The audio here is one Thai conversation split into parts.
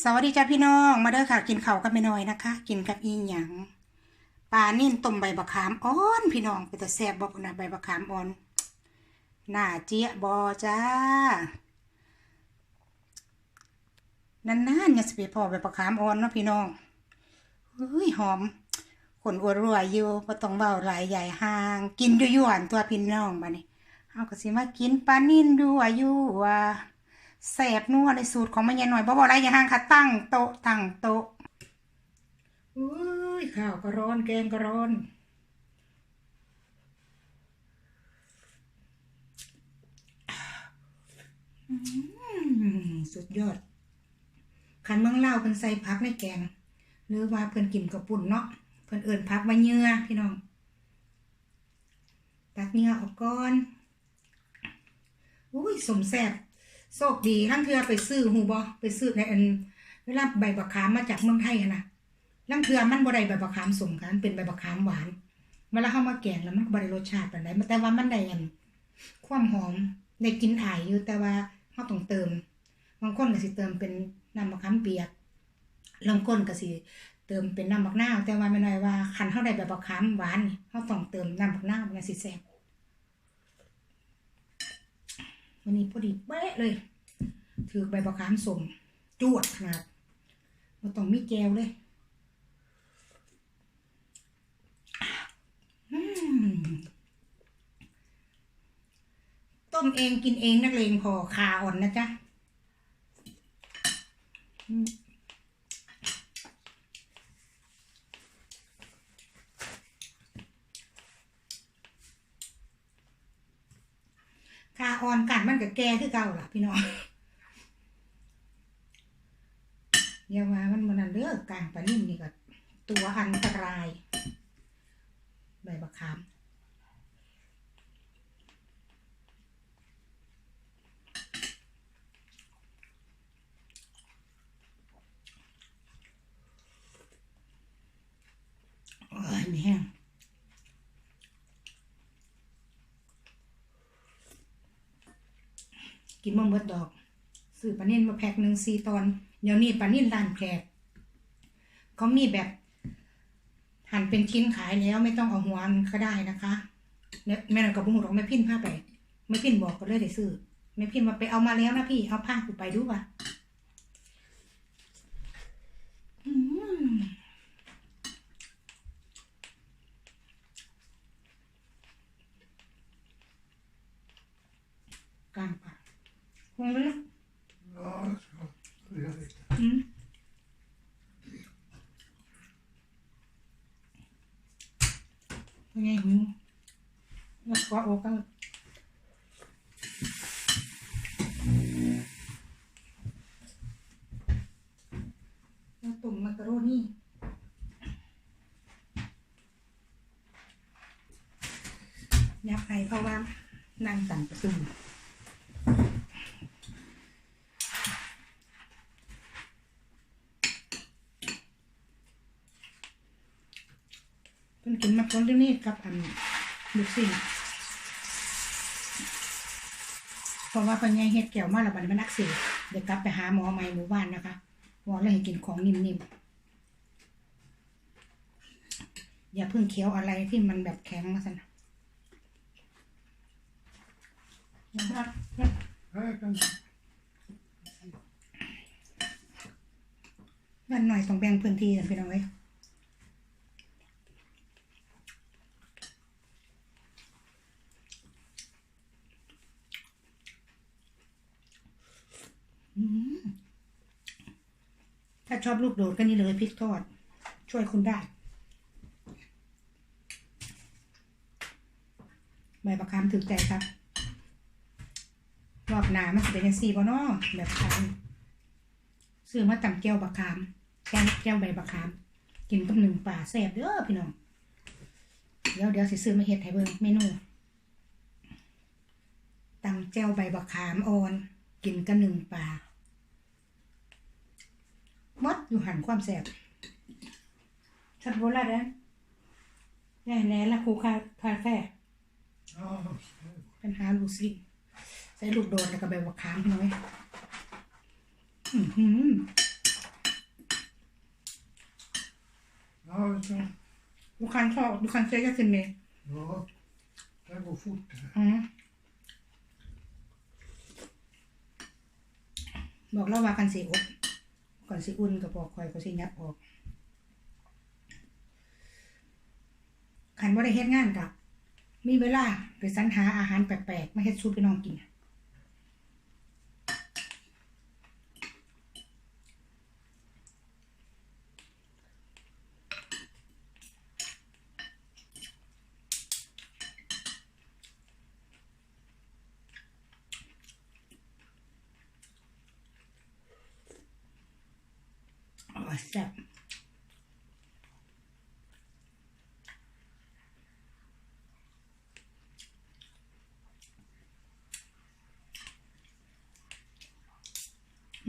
สวัสดีจ้าพี่น้อง มาเด้อค่ะ กินเข้ากับแม่น้อยนะคะ กินกับอีหยังปลานิ่นต้มใบบักขามอ่อนพี่น้องเป็นตาแซ่บบ่พนะใบบักขามอ่อนหน้าเจี๊ยบอจ้านานๆเนี่ยสิไปพอใบบักขามอ่อนเนาะพี่น้องเฮ้ยหอมขนอวดรวยอยู่บ่ต้องเบาหลายใหญ่ห่าง กินยู่ยวนตัวพี่น้องบัดนี้เฮาก็สิมากินปลานิ่นดูอายุว่า แสบนัวในสูตรของแม่ยายหน่อยบ่บอกอะไรอย่าห่างค่ะ ตั้งโต๊ะตั้งโต๊ะอุ้ยข้าวก็ร้อนแกงก็ร้อนอืมสุดยอด ขันเมืองเล่าวเพิ่นใส่พักในแกง หรือว่าเพิ่นกินกับปุ่นเนาะเพิ่นเอิ่นพักว่าเหยื่อพี่น้องตักเหยื่อออกก่อน อุ้ยสมแสบ โชคดีทั้งเทือไปซื้อหูบอไปซื้อในอันเวลาใบบักขามมาจากเมืองไทยอะนะลังเทือมันบ่ได้ใบบักขามสมกันเป็นใบบักขามหวานเวลาเข้ามาแกงแล้วมันก็บ่ได้รสชาติปานใดแต่ว่ามันได้อันความหอมได้กินอายอยู่แต่ว่าเฮาต้องเติมบางคนก็สิเติมเป็นน้ำมะขามเปียกบางคนก็สิเติมเป็นน้ำมะนาวแต่ว่าไม่น้อยว่าคันเฮาได้ใบบักขามหวานเฮาต้องเติมน้ำมะนาวมันสิแซ่บวันนี้พอดีเป๊ะเลย ถือใบบักขามสมจวดขนาดเราต้องมีแจวเลยต้มเองกินเองนักเลงพอคาอ่อนนะจ๊ะคาอ่อนกันมันกับแก่คือเก่าล่ะพี่น้อง อย่าว่ามันมันนั่นเด้อการปลานิ่มนี่ก็ตัวอันตราย ใบบักขามอ้ยมีแห้งกินมะเบิดดอก ซื้อปลานิ่นมาแพ็คหนึ่งสี่ตอน เดี๋ยวนี้ปลานิ่นร้านแพกเขามีแบบ หั่นเป็นชิ้นขายแล้วไม่ต้องเอาหัวมันก็ได้นะคะเนี่ยแม่นอยกับบุ้งหรอกแม่พินผ้าไปแม่พินบอกก็เลยได้ซื้อแม่พินว่าไปเอามาแล้วนะพี่เอาผ้ากูไปดูป่ะอืมกลางปากคงเลยนะ Ja, det ska jag göra lite. อืมเป็นไงหิวแล้วก็โอกันแล้วตุ่มมักกะโรนี่ ยักไห้เพราะว่านั่งตันประตูเพิ่นกินมาคนที่นี่กับอันลูกศิษย์เพราะว่าเพิ่นยังเฮ็ดแก้วมาแล้วบัดนมันักเสบเดี๋ยวกลับไปหาหมอใหม่หมู่บ้านนะคะหมอเลยให้กินของนิ่มๆอย่าเพิ่งเคี้ยวอะไรที่มันแบบแข็งมาสั่นนะครั วันหน่อยต้องแบ่งพื้นที่กันพี่น้องเอ้ยถ้าชอบลูกโดดก็นี่เลยพริกทอด ช่วยคุณได้ใบประคามถึกใจครับ หนามันจะเป็นยังสี่บ่เนาะแบบคามซื้อมาตำแก้วบักขามแก้วแก้วใบบักขาม กินกับหนึ่งป่าแซ่บเด้อพี่น้องเดี๋ยวเดี๋ยวสิซื้อมาเฮ็ดให้เบิ่งเมนูตำแจ่วใบบักขามอ่อน กินกับหนึ่งป่าหมดอยู่หันความแซ่บชัดโบราณนะแน่แน่ละครูคาคาแค่ Ja, ปัญหาลูกซิใส่ลูกโดนแล้วก็แบบว่าค้างหน้อยอือหือดูคันชอบดูคันเซ็กกันสิเมย์เนาะแล้กูฟุตอือบอกแล้วว่ากันเสียอบก่อนสีอุ่นกับบอกคอยก็สียับออกขันบ่ได้เฮ็ดงานกับมีเวลาไปสรรหาอาหารแปลกๆมาเฮ็ดสูตรพี่นอนกิน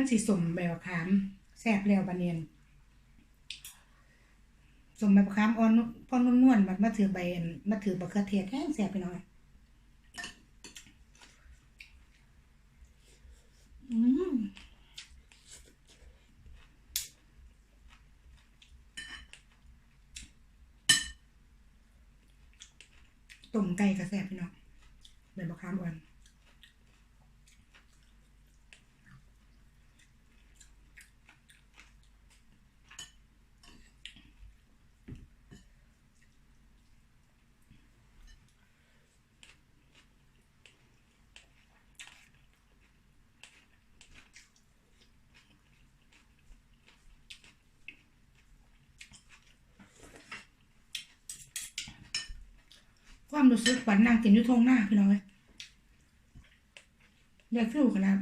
มันสิสมแบบขามแซ่บแล้วบะเนียนสมแบบขามอ่อนพอนนวลๆมันมาถือใบมาถือบักเขือเทศแห้งแซ่บไปหน่อยอืมต้มไก่กระแซ่บพี่น้องใบมะขามอ่อน ความรู้สึกฝันนางกินอยุทงหน้าพี่น้องเลยอยากฟิวขนาด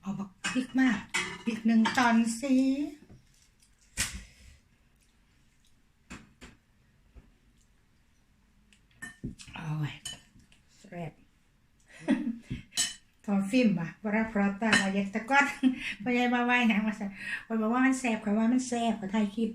เอาบักพริกมากพริกหนึ่งตอนสิโอ้ยแซ่บ พอฟิล์มอะวราพรอตาเราอยากตะก้อนพอยายมาไหว้หนังมาสั่นคอยบอกว่ามันแซ่บคอยว่ามันแสบขอยถ่ายคลิป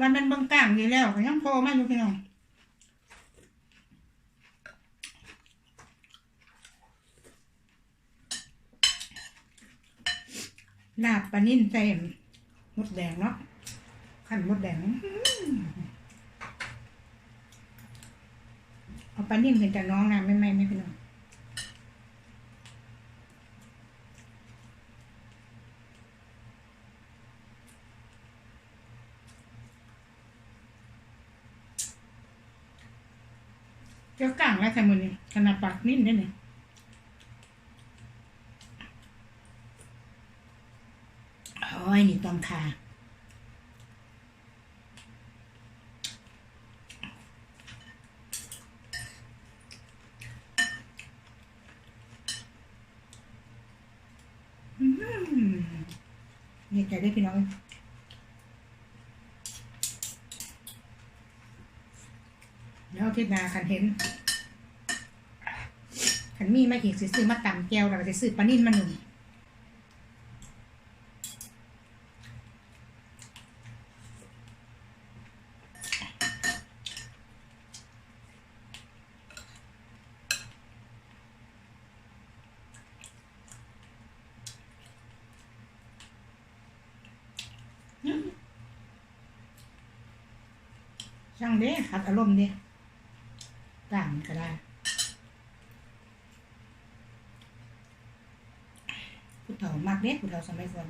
วันมันบางกลางอยู่แล้วยังพอไม่รู้พี่น้องลาบปลานิ่นใส่มดแดงเนาะขันมดแดงเอาปลานิ่นเป็นจากน้องนะไม่ไม่ไม่พี่น้อง เจ้ากลางแล้วใส่มือนี่ขนาดปากนิ่นได้เนี่ยโอ้ยนี่ตอมคาอืมนี่ใจได้พี่น้อง แล้วอาที่นาคันเห็นขันมีมาอีกสิซื้อมาตำแก้วแล้วก็จะซื้อปลานิ่นมาหนึ่งช่างเด้ขัดอารมณ์เด้ ก็ได้ผู้เฒ่ามากเด็กผู้เฒ่าสมัยก่อน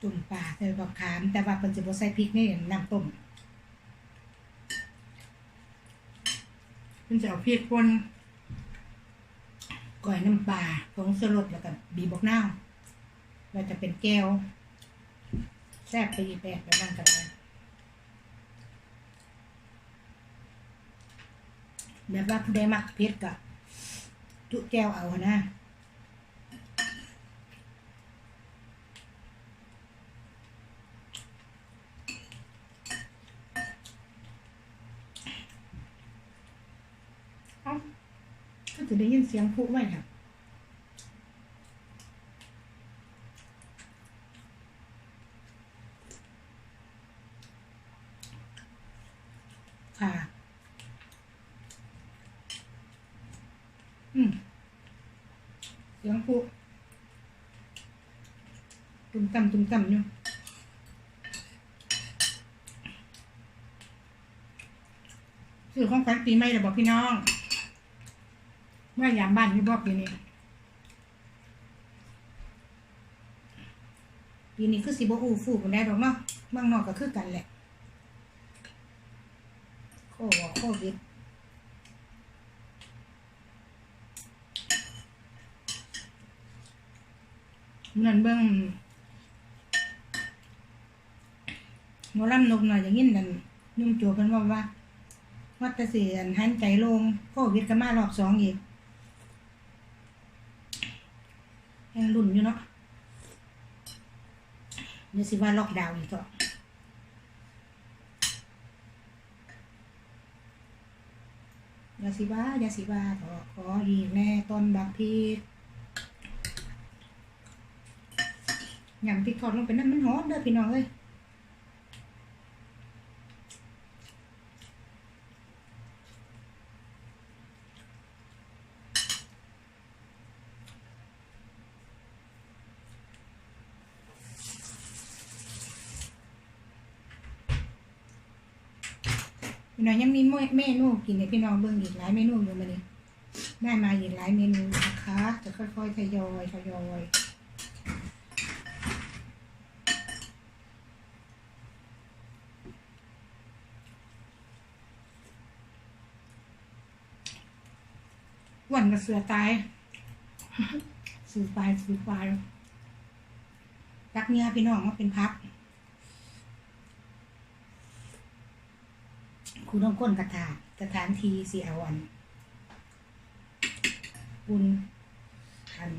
ตุ่มปลาใส่บักขาม แต่ว่าเพิ่นสิบ่ใส่พริกในน้ำต้มเพิ่นจะเอาพริกป่นก่อยน้ำปลาผงสลดแล้วก็บีบอกน้าวแล้วจะเป็นแก้วแซ่บไปอีกแบบแบบนั้นก็ได้ แบบว่าผู้ใดมักเผ็ดก็จุแก้วเอานะก็จะได้ยินเสียงพุไว้ค่ะค่ะ อืม เสียงพุตุ่มต่ำตุ่มต่ำอยู่สื่อของขวัญปีใหม่เลยบอกพี่น้องเมื่อยามบ้านพี่บอกปีนี้ปีนี้คือสิบอูฟูกันได้ดอกเนาะเมืองนอกก็คือกันแหละโควโควิด นั่นเบิ่งหมอลำนกหน่อยอย่างนี้นั่นนุ่มโจกันว่าว่าวัดตะเสียนหันใจลงโควิดก็มารอบสองอีกยังรุ่นอยู่เนาะเดี๋ยวสิว่าล็อกดาวน์อีกก็ยาสีบ้ายาสีบ้าขอขออีกแน่ต้นบักพีก ยำพริกทอดลงไปนั่นมันหอมเด้อพี่น้องเอ้ยพี่น้องยังมีเมนูกินให้พี่น้องเบิ่งอีกหลายเมนูอยู่มาเลยได้มาอีกหลายเมนูนะคะ จะค่อยๆทยอยทยอย อ้วนกับเสือตายสือตายสือตายรักเนื้อพี่น้องมาเป็นพักคุณต้องก้นกระถางกระถางทีสีเอาอันบุญอัน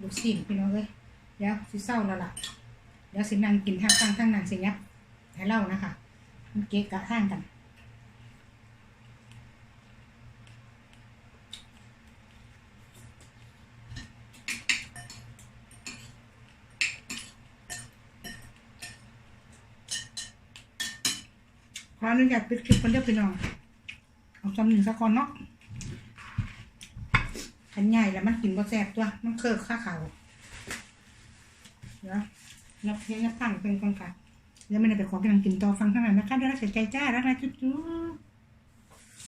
ลูกศิษย์พี่น้องเอ้ยเดี๋ยวสิเศร้าแล้วล่ะเดี๋ยวสินั่งกินทางตั้งทั้งนั้นสิยับให้เล่านะคะมันเกะกะข้างกัน ออนุญาตปิดคลิปคนเดียวพี่น้องเอาจำหนึ่งสักคนเนาะขันใหญ่แล้วมันกินบ่แซ่บตัว มันเคิร์กข้าเขาเดี๋ยวรับเพียงนับตั้งเป็นกองค่ะเดี๋ยวไม่ได้ไปขอกินังกินต่อฟังข้างหลังนะคะเดี๋ยวเราเสียใจจ้าแล้วนะจุ๊บ